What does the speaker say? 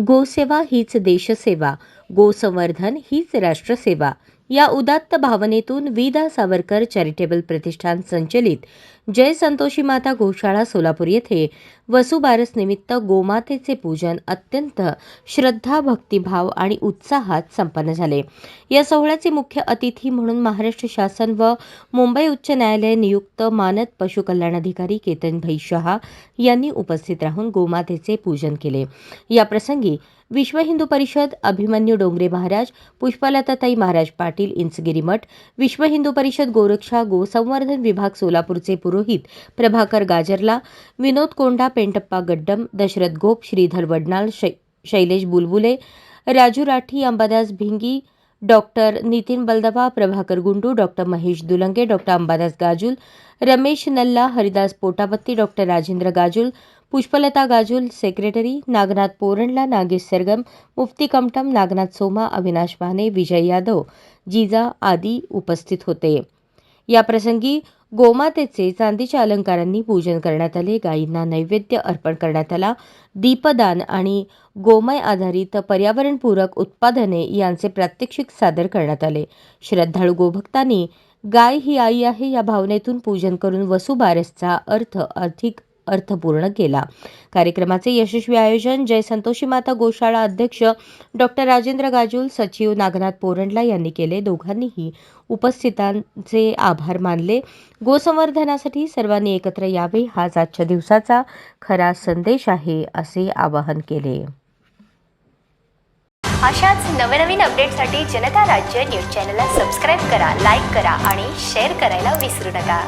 गोसेवा हीच देशसेवा गोसंवर्धन हीच राष्ट्रसेवा. या उदात्त भावनेतून विदा सावरकर चॅरिटेबल प्रतिष्ठान संचलित जय संतोषी माता गोशाळा सोलापूर येथे वसुबारस निमित्त गोमातेचे पूजन अत्यंत श्रद्धा भक्तिभाव आणि उत्साहात संपन्न झाले. या सोहळ्याचे मुख्य अतिथी म्हणून महाराष्ट्र शासन व मुंबई उच्च न्यायालय नियुक्त मानद पशुकल्याणाधिकारी केतन भाई शहा यांनी उपस्थित राहून गोमातेचे पूजन केले. या प्रसंगी विश्व हिंदू परिषद अभिमन्यू डोंगरे महाराज पुष्पलताताई महाराज पाटील इंचगिरी मठ विश्व हिंदू परिषद गोरक्षा गोसंवर्धन विभाग सोलापूरचे पुरोहित प्रभाकर गाजरला विनोद कोंडा पेंटप्पा गड्डम दशरथ गोप श्रीधर वडनाळ शै Shailesh Bulbule Raju Rathi Ambadas Bhingi doctor Nitin Baldaba Prabhakar Gundu doctor Mahesh Dulange doctor Ambadas Gajul Ramesh Nalla Haridas Potapatti doctor Rajendra Gajul Pushpalata Gajul secretary Nagnath Poranla Nagesh Sargam Mufti Kamtam Nagnath Soma Avinash Mane Vijay Yadav जिजा आदी उपस्थित होते. या प्रसंगी गोमातेचे चांदीच्या अलंकारांनी पूजन करण्यात आले. गायींना नैवेद्य अर्पण करण्यात आला. दीपदान आणि गोमय आधारित पर्यावरणपूरक उत्पादने यांचे प्रात्यक्षिक सादर करण्यात आले. श्रद्धाळू गोभक्तांनी गाय ही आई आहे या भावनेतून पूजन करून वसुबारसचा अर्थ अधिक अर्थपूर्ण केला. कार्यक्रमाचे यशस्वी आयोजन जय संतोषी माता गोशाळा अध्यक्ष डॉक्टर राजेंद्र गाजुल सचिव नागनाथ पोरंडला यांनी केले. दोघांनीही उपस्थितांचे आभार मानले. गोसंवर्धनासाठी सर्वांनी एकत्र यावे हाच आजच्या दिवसाचा खरा संदेश आहे असे आवाहन केले. अशाच नवनवीन अपडेटसाठी जनता राज्य न्यूज चॅनलला सबस्क्राईब करा लाईक करा आणि शेअर करायला विसरू नका.